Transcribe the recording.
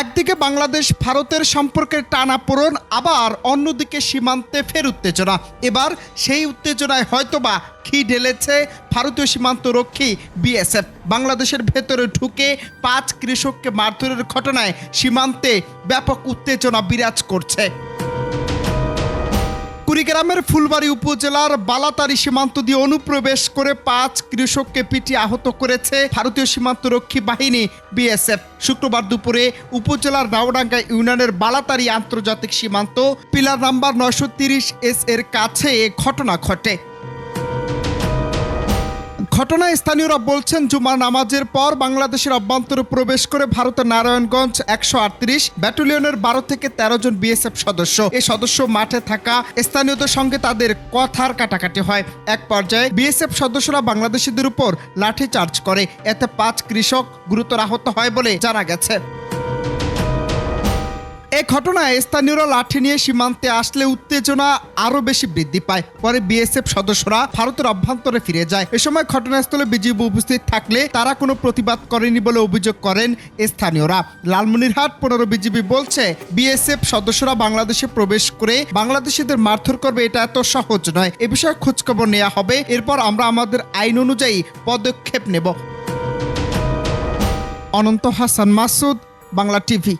একদিকে বাংলাদেশ ভারতের সম্পর্কের টানাপোড়ন আবার অন্যদিকে সীমান্তে ফের উত্তেজনা। এবার সেই উত্তেজনায় হয়তোবা খি ঢেলেছে ভারতীয় সীমান্ত রক্ষী বিএসএফ। বাংলাদেশের ভেতরে ঢুকে পাঁচ কৃষককে মারধরের ঘটনায় সীমান্তে ব্যাপক উত্তেজনা বিরাজ করছে। কুড়িগ্রামের ফুলবাড়ি উপজেলার বালাতারি সীমান্ত দিয়ে অনুপ্রবেশ করে পাঁচ কৃষককে পিটিয়ে আহত করেছে ভারতীয় সীমান্ত রক্ষী বাহিনী, বিএসএফ। শুক্রবার দুপুরে উপজেলার রাওডাঙ্গা ইউনিয়নের বালাতারি আন্তর্জাতিক সীমান্ত, পিলার নাম্বার নয়শো তিরিশ এস এর কাছে এ ঘটনা ঘটে। ঘটনায় স্থানীয়রা বলছেন, জুমার নামাজের পর বাংলাদেশের অভ্যন্তরে প্রবেশ করে ভারতের নারায়ণগঞ্জ একশো আটত্রিশ ব্যাটালিয়নের বারো থেকে তেরো জন বিএসএফ সদস্য। এই সদস্য মাঠে থাকা স্থানীয়দের সঙ্গে তাদের কথার কাটাকাটি হয়। এক পর্যায়ে বিএসএফ সদস্যরা বাংলাদেশিদের উপর লাঠি চার্জ করে। এতে পাঁচ কৃষক গুরুতর আহত হয় বলে জানা গেছে। এই ঘটনায় স্থানীয়রা লাঠি নিয়ে সীমান্তে আসলে উত্তেজনা আরও বেশি বৃদ্ধি পায়। পরে বিএসএফ সদস্যরা ভারতের অভ্যন্তরে ফিরে যায়। এ সময় ঘটনাস্থলে বিজিবি উপস্থিত থাকলে তারা কোনো প্রতিবাদ করেনি বলে অভিযোগ করেন স্থানীয়রা। লালমনিরহাট, পনেরো বিজিবি বলছে, বিএসএফ সদস্যরা বাংলাদেশে প্রবেশ করে বাংলাদেশিদের মারধর করবে এটা এত সহজ নয়। এ বিষয়ে খোঁজখবর নেওয়া হবে। এরপর আমরা আমাদের আইন অনুযায়ী পদক্ষেপ নেব। অনন্ত হাসান মাসুদ, বাংলা টিভি।